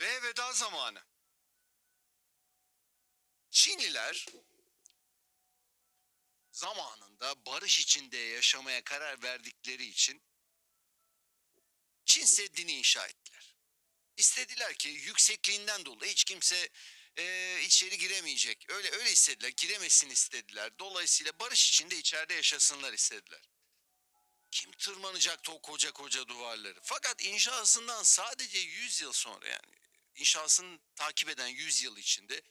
Ve veda zamanı. Çinliler zamanında barış içinde yaşamaya karar verdikleri için Çin Seddi'ni inşa ettiler. İstediler ki yüksekliğinden dolayı hiç kimse eee, içeri giremeyecek. Öyle öyle istediler. Giremesin istediler. Dolayısıyla barış içinde içeride yaşasınlar istediler. Kim tırmanacaktı o koca koca duvarları? Fakat inşasından sadece 100 yıl sonra yani inşasını takip eden 100 yıl içinde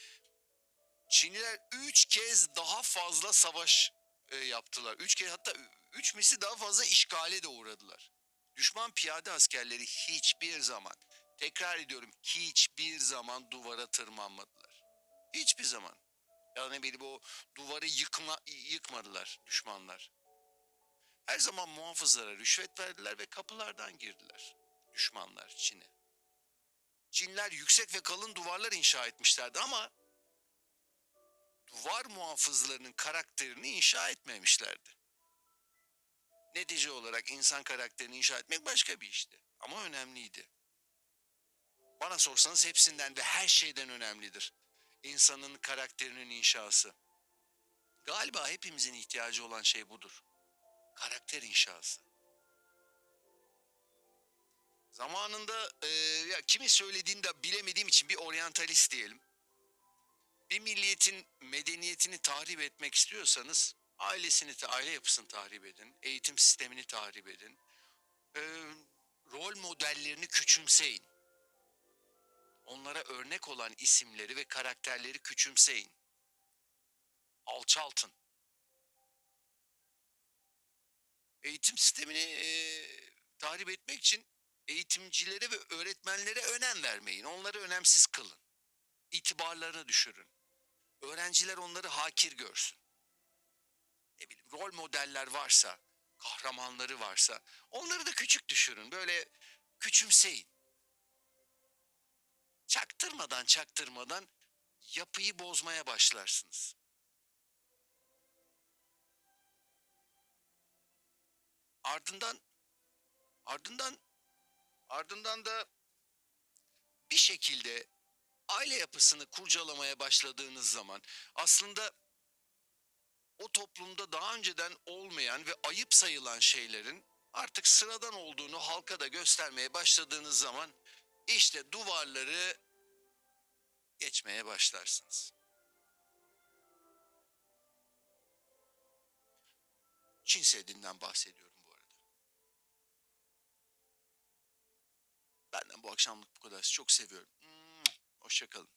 Çinliler 3 kez daha fazla savaş e, yaptılar. 3 kez hatta 3 misli daha fazla işgale de uğradılar. Düşman piyade askerleri hiçbir zaman tekrar ediyorum hiçbir zaman duvara tırmanmadılar. Hiçbir zaman. Ya ne bileyim o duvarı yıkma, yıkmadılar düşmanlar. Her zaman muhafızlara rüşvet verdiler ve kapılardan girdiler düşmanlar Çin'e. Çinler yüksek ve kalın duvarlar inşa etmişlerdi ama duvar muhafızlarının karakterini inşa etmemişlerdi. Netice olarak insan karakterini inşa etmek başka bir işti ama önemliydi. Bana sorsanız hepsinden ve her şeyden önemlidir. İnsanın karakterinin inşası. Galiba hepimizin ihtiyacı olan şey budur. Karakter inşası. Zamanında e, ya kimi söylediğini de bilemediğim için bir oryantalist diyelim. Bir milliyetin medeniyetini tahrip etmek istiyorsanız ailesini, aile yapısını tahrip edin, eğitim sistemini tahrip edin, e, rol modellerini küçümseyin. Onlara örnek olan isimleri ve karakterleri küçümseyin. Alçaltın. Eğitim sistemini e, tahrip etmek için eğitimcilere ve öğretmenlere önem vermeyin. Onları önemsiz kılın. İtibarlarını düşürün. Öğrenciler onları hakir görsün. Ne bileyim rol modeller varsa, kahramanları varsa onları da küçük düşürün. Böyle küçümseyin. Çaktırmadan çaktırmadan yapıyı bozmaya başlarsınız. Ardından ardından ardından da bir şekilde aile yapısını kurcalamaya başladığınız zaman aslında o toplumda daha önceden olmayan ve ayıp sayılan şeylerin artık sıradan olduğunu halka da göstermeye başladığınız zaman işte duvarları geçmeye başlarsınız. Çin Seddi'nden bahsediyorum Benden bu akşamlık bu kadar. Çok seviyorum. Hoşçakalın.